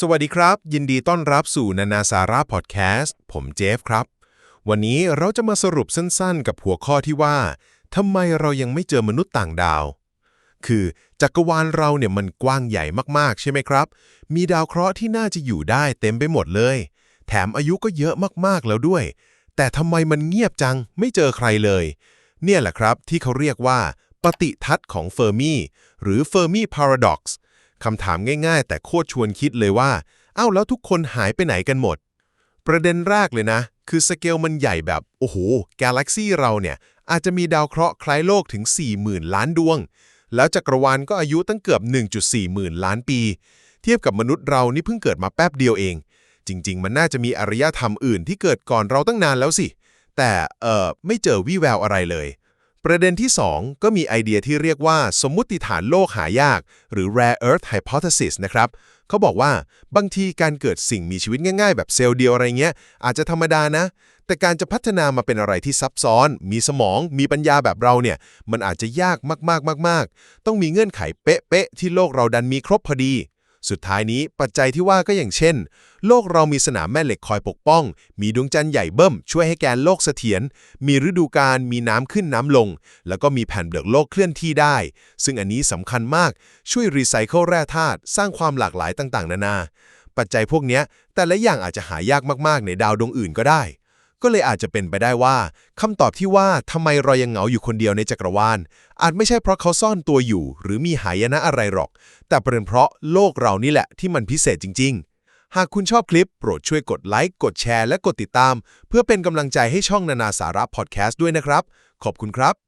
สวัสดีครับ ยินดีต้อนรับสู่นานาสาระพอดแคสต์ผมเจฟครับ วันนี้เราจะมาสรุปสั้นๆ กับหัวข้อที่ว่าทำไมเรายังไม่เจอมนุษย์ต่างดาว คือจักรวาลเราเนี่ยมันกว้างใหญ่มากๆ ใช่ไหมครับ มีดาวเคราะห์ที่น่าจะอยู่ได้เต็มไปหมดเลย แถมอายุก็เยอะมากๆแล้วด้วย แต่ทำไมมันเงียบจังไม่เจอใครเลย เนี่ยแหละครับที่เขาเรียกว่า ปฏิทัศน์ของเฟอร์มีหรือ Fermi Paradox คำถามง่ายๆ แต่โคตรชวนคิดเลยว่า เอ้าแล้วทุกคนหายไปไหนกันหมด ประเด็นแรกเลยนะ คือสเกลมันใหญ่แบบ โอ้โห กาแล็กซี่เราเนี่ย อาจจะมีดาวเคราะห์คล้ายโลกถึง 40,000 ล้านดวง แล้วจักรวาลก็อายุตั้งเกือบ 1.4 หมื่นล้านปี เทียบกับมนุษย์เรานี่เพิ่งเกิดมาแป๊บเดียวเอง จริง ๆ มันน่าจะมีอารยธรรมอื่นที่เกิดก่อนเราตั้งนานแล้วสิ แต่เออไม่เจอวี่แววอะไรเลย ประเด็นที่ 2 ก็มีไอเดียที่เรียกว่าสมมุติฐานโลกหายาก หรือ rare earth hypothesis นะครับ เขาบอกว่าบางทีการเกิดสิ่งมีชีวิตง่ายๆ แบบเซลล์เดียวอะไรเงี้ย อาจจะธรรมดานะ แต่การจะพัฒนามาเป็นอะไรที่ซับซ้อน มีสมอง มีปัญญาแบบเราเนี่ย มันอาจจะยากมากๆมากๆต้องมีเงื่อนไขเป๊ะๆที่โลกเราดันมีครบพอดี สุดท้ายนี้ปัจจัยที่ว่าก็อย่างเช่น โลกเรามีสนามแม่เหล็กคอยปกป้อง มีดวงจันทร์ใหญ่เบิ้มช่วยให้แกนโลกเสถียร มีฤดูกาล มีน้ำขึ้นน้ำลง แล้วก็มีแผ่นเปลือกโลกเคลื่อนที่ได้ ซึ่งอันนี้สำคัญมาก ช่วยรีไซเคิลแร่ธาตุ สร้างความหลากหลายต่างๆ นานา ปัจจัยพวกนี้แต่ละอย่างอาจจะหายากมากๆ ในดาวดวงอื่นก็ได้ ก็เลยอาจจะเป็นไปได้ว่าคำตอบที่ว่าทำไมเรายังเหงาอยู่คนเดียวในจักรวาล อาจไม่ใช่เพราะเขาซ่อนตัวอยู่ หรือมีหายนะอะไรหรอก แต่เป็นเพราะโลกเรานี่แหละที่มันพิเศษจริง ๆหากคุณชอบคลิป โปรดช่วยกดไลค์ กดแชร์ และกดติดตาม เพื่อเป็นกำลังใจให้ช่องนานาสาระพอดแคสต์ด้วยนะครับ ขอบคุณครับ